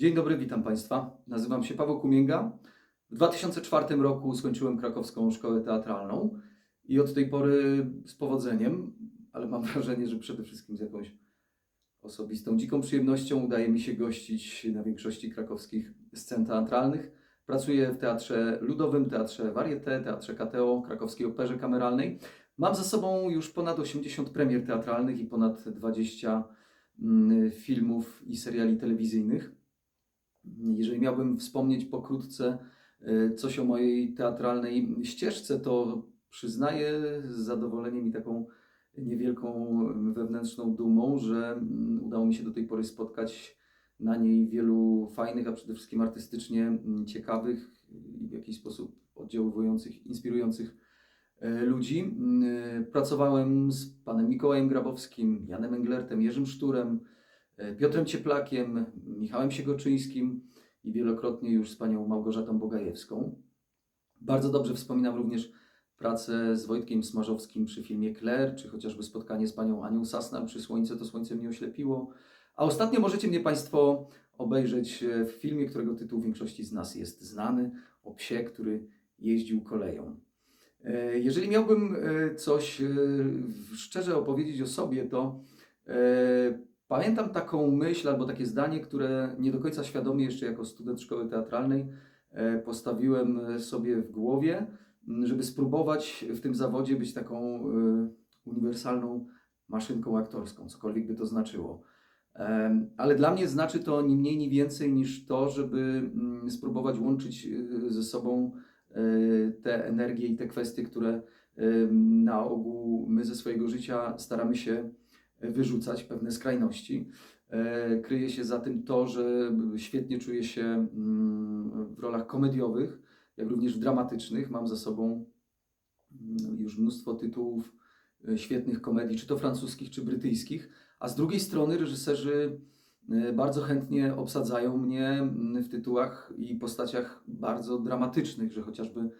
Dzień dobry, witam Państwa. Nazywam się Paweł Kumięga. W 2004 roku skończyłem krakowską szkołę teatralną i od tej pory z powodzeniem, ale mam wrażenie, że przede wszystkim z jakąś osobistą, dziką przyjemnością udaje mi się gościć na większości krakowskich scen teatralnych. Pracuję w Teatrze Ludowym, Teatrze Varieté, Teatrze KTO, Krakowskiej Operze Kameralnej. Mam za sobą już ponad 80 premier teatralnych i ponad 20 mm, filmów i seriali telewizyjnych. Jeżeli miałbym wspomnieć pokrótce y, coś o mojej teatralnej ścieżce, to przyznaję z zadowoleniem i taką niewielką wewnętrzną dumą, że mm, udało mi się do tej pory spotkać na niej wielu fajnych, a przede wszystkim artystycznie ciekawych i w jakiś sposób oddziaływujących, inspirujących e, ludzi. Mm, Pracowałem z panem Mikołajem Grabowskim, Janem Englertem, Jerzym Szturem, Piotrem Cieplakiem, Michałem Siegoczyńskim i wielokrotnie już z panią Małgorzatą Bogajewską. Bardzo dobrze wspominam również pracę z Wojtkiem Smarzowskim przy filmie Claire, czy chociażby spotkanie z panią Anią Sasnal przy Słońce to Słońce mnie oślepiło. A ostatnio możecie mnie Państwo obejrzeć e, w filmie, którego tytuł większości z nas jest znany, o psie, który jeździł koleją. E, Jeżeli miałbym e, coś e, szczerze opowiedzieć o sobie, to e, pamiętam taką myśl albo takie zdanie, które nie do końca świadomie jeszcze jako student szkoły teatralnej e, postawiłem sobie w głowie, żeby spróbować w tym zawodzie być taką e, uniwersalną maszynką aktorską, cokolwiek by to znaczyło. Ale dla mnie znaczy to ni mniej, ni więcej niż to, żeby spróbować łączyć y, ze sobą te energie i te kwestie, które na ogół my ze swojego życia staramy się wyrzucać, pewne skrajności. E, Kryje się za tym to, że świetnie czuję się mm, w rolach komediowych, jak również dramatycznych. Mam za sobą mm, już mnóstwo tytułów e, świetnych komedii, czy to francuskich, czy brytyjskich. A z drugiej strony reżyserzy e, bardzo chętnie obsadzają mnie mm, w tytułach i postaciach bardzo dramatycznych, że chociażby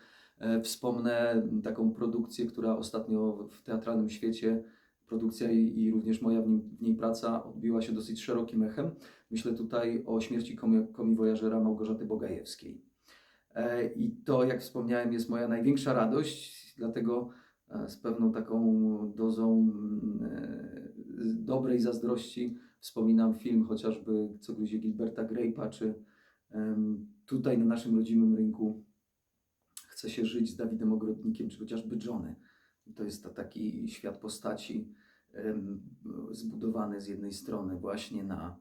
wspomnę taką produkcję, która ostatnio w teatralnym świecie, produkcja i, i również moja w, nim, w niej praca odbiła się dosyć szerokim echem. Myślę tutaj o śmierci komi, komiwojażera Małgorzaty Bogajewskiej. E, I to, jak wspomniałem, jest moja największa radość, dlatego e, z pewną taką dozą e, dobrej zazdrości wspominam film chociażby Co gryzie Gilberta Grape'a, czy em, tutaj na naszym rodzimym rynku chce się żyć z Dawidem Ogrodnikiem, czy chociażby Johnny. To jest ta, taki świat postaci zbudowany z jednej strony właśnie na,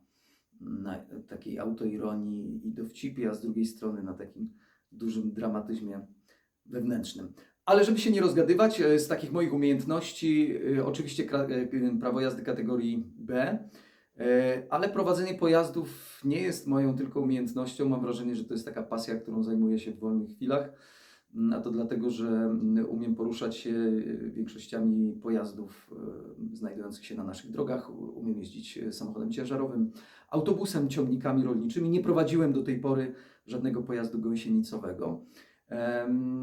na takiej autoironii i dowcipie, a z drugiej strony na takim dużym dramatyzmie wewnętrznym. Ale żeby się nie rozgadywać, e, z takich moich umiejętności, e, oczywiście e, prawo jazdy kategorii B, ale prowadzenie pojazdów nie jest moją tylko umiejętnością. Mam wrażenie, że to jest taka pasja, którą zajmuję się w wolnych chwilach. A to dlatego, że umiem poruszać się większościami pojazdów e, znajdujących się na naszych drogach. Umiem jeździć samochodem ciężarowym, autobusem, ciągnikami rolniczymi. Nie prowadziłem do tej pory żadnego pojazdu gąsienicowego.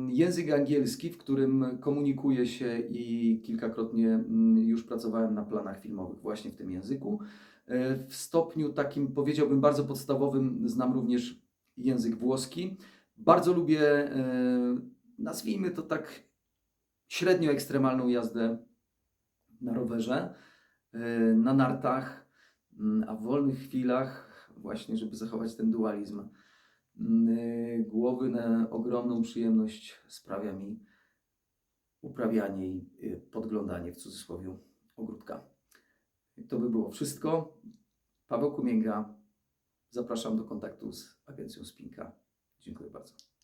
Język angielski, w którym komunikuję się i kilkakrotnie mm, już pracowałem na planach filmowych właśnie w tym języku. E, W stopniu takim powiedziałbym bardzo podstawowym znam również język włoski. Bardzo lubię, e, nazwijmy to tak, średnio ekstremalną jazdę na rowerze, e, na nartach, mm, a w wolnych chwilach, właśnie żeby zachować ten dualizm, mm, e, głowy na ogromną przyjemność sprawia mi uprawianie i podglądanie w cudzysłowie ogródka. To by było wszystko. Paweł Kumięga. Zapraszam do kontaktu z agencją Spinka. Dziękuję bardzo.